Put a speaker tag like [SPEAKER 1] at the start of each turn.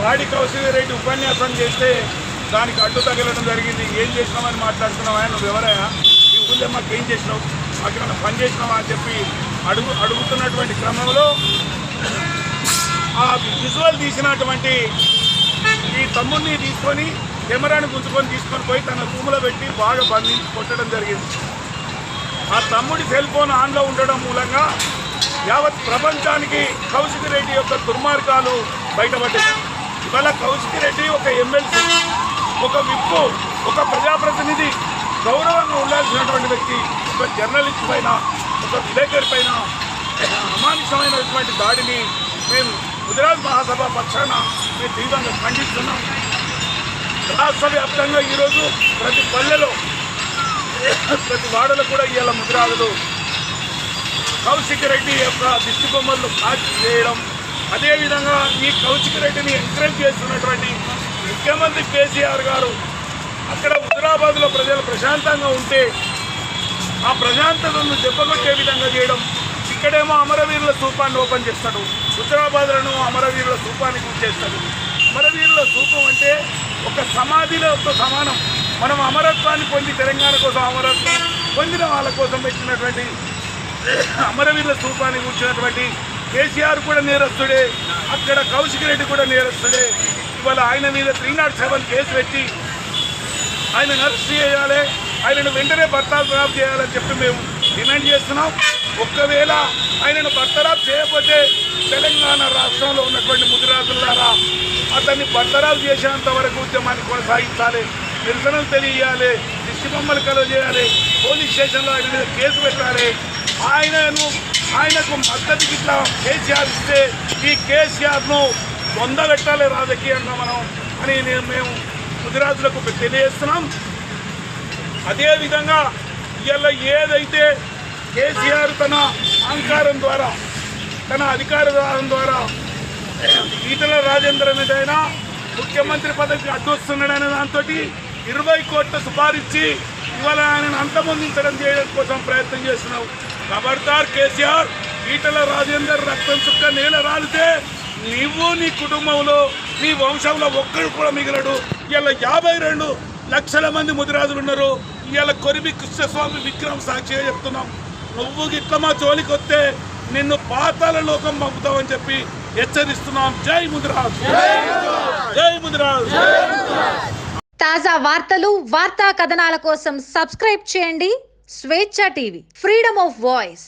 [SPEAKER 1] పాడి కౌశల్య రెడ్డి ఉపన్యాసం చేస్తే దానికి అడ్డు తగలడం జరిగింది. ఏం చేసినామని మాట్లాడుతున్నావా? నువ్వు ఎవరయ్యా? ఈ మాకు ఏం చేసినావు? మాకు ఏమైనా పని చేసినావా అని చెప్పి అడుగు అడుగుతున్నటువంటి క్రమంలో ఆ విజువల్ తీసినటువంటి ఈ తమ్ముడిని తీసుకొని కెమెరాని గుంజుకొని తీసుకొని పోయి తన రూములో పెట్టి బాగా బంధించి కొట్టడం జరిగింది. ఆ తమ్ముడి సెల్ ఫోన్ ఆన్లో ఉండడం మూలంగా యావత్ ప్రపంచానికి కౌశిక్ రెడ్డి యొక్క దుర్మార్గాలు బయటపడ్డాయి. ఇవాళ కౌశిక్ రెడ్డి ఒక ఎమ్మెల్సీ ఒక విప్పు ఒక ప్రజాప్రతినిధి గౌరవంగా ఉండాల్సినటువంటి వ్యక్తి ఒక జర్నలిస్ట్ పైన ఒక విలేకరి పైన అమానుషమైనటువంటి దాడిని మేము గుజరాత్ మహాసభ పక్షాన మేము తీవ్రంగా ఖండిస్తున్నాం. రాష్ట్ర వ్యాప్తంగా ఈరోజు ప్రతి పల్లెలో ప్రతి వాడలో కూడా ఇవాళ ముద్రాలు కౌశిక్ రెడ్డి యొక్క దిష్టి బొమ్మలు కాచి చేయడం అదేవిధంగా ఈ కౌశిక్ రెడ్డిని ఎంకరేజ్ చేస్తున్నటువంటి ముఖ్యమంత్రి కేసీఆర్ గారు అక్కడ హుజరాబాద్లో ప్రజలు ప్రశాంతంగా ఉంటే ఆ ప్రశాంతతను చెప్పగొట్టే విధంగా చేయడం. ఇక్కడేమో అమరవీరుల స్థూపాన్ని ఓపెన్ చేస్తాడు. హుజరాబాద్లను అమరవీరుల స్థూపానికి చేస్తాడు. అమరవీరుల స్థూపం అంటే ఒక సమాధిలో సమానం. మనం అమరత్వాన్ని పొంది తెలంగాణ కోసం అమరత్వం పొందిన వాళ్ళ కోసం పెట్టినటువంటి అమరవీరుల స్థూపాన్ని కూర్చున్నటువంటి కేసీఆర్ కూడా నేరస్తుడే అక్కడ కౌశిక్ రెడ్డి కూడా నేరస్తుడే. ఇవాళ ఆయన మీద త్రీ నాట్ సెవెన్ కేసు పెట్టి ఆయన అరెస్ట్ చేయాలి. ఆయనను వెంటనే బర్తారాఫ్ చేయాలని చెప్పి మేము డిమాండ్ చేస్తున్నాం. ఒక్కవేళ ఆయనను బర్తరాఫ్ చేయకపోతే తెలంగాణ రాష్ట్రంలో ఉన్నటువంటి ముదిరాజులారా అతన్ని బర్తరాఫ్ చేసేంత వరకు ఉద్యమాన్ని కొనసాగించాలి. నిరసనలు తెలియాలి దిష్టి బొమ్మలు కలగజేయాలి. పోలీస్ స్టేషన్లో ఆయన మీద కేసు పెట్టాలి. ఆయనను ఆయనకు మద్దతు ఇట్లా కేసీఆర్ ఇస్తే ఈ కేసీఆర్ను పొందబెట్టాలి రాజకీయంగా మనం అని నేను మేము గుజరాత్లకు తెలియజేస్తున్నాం. అదేవిధంగా ఇవాళ ఏదైతే కేసీఆర్ తన అహంకారం ద్వారా తన అధికార విధానం ద్వారా ఈటల రాజేంద్ర మీదైనా ముఖ్యమంత్రి పదవికి అడ్డొస్తున్నాడనే దాంతో ఇరవై కోట్ల సుపారిచ్చి ఇవాళ ఆయనను అంతమొందించడం చేయడం కోసం ప్రయత్నం చేస్తున్నాం. ఖబర్దార్ కేసీఆర్ ఈటల రాజేందర్ రక్తం చుక్క నేల రాలితే నీవు నీ కుటుంబంలో నీ వంశంలో ఒక్కడు కూడా మిగలడు. ఇలా యాభై రెండు లక్షల మంది ముదిరాజులు ఉన్నారు. ఇవాళ కొరివి కృష్ణస్వామి విక్రమ్ సాక్షిగా చెప్తున్నాం. నువ్వు గిట్ల మా జోలికి వస్తే నిన్ను పాతాల లోకం పంపుతామని చెప్పి హెచ్చరిస్తున్నాం. జై ముదిరాజ్. జై ముదిరాజ్.
[SPEAKER 2] తాజా వార్తలు వార్తా కథనాల కోసం సబ్స్క్రైబ్ చేయండి స్వేచ్ఛ టీవీ. Freedom of voice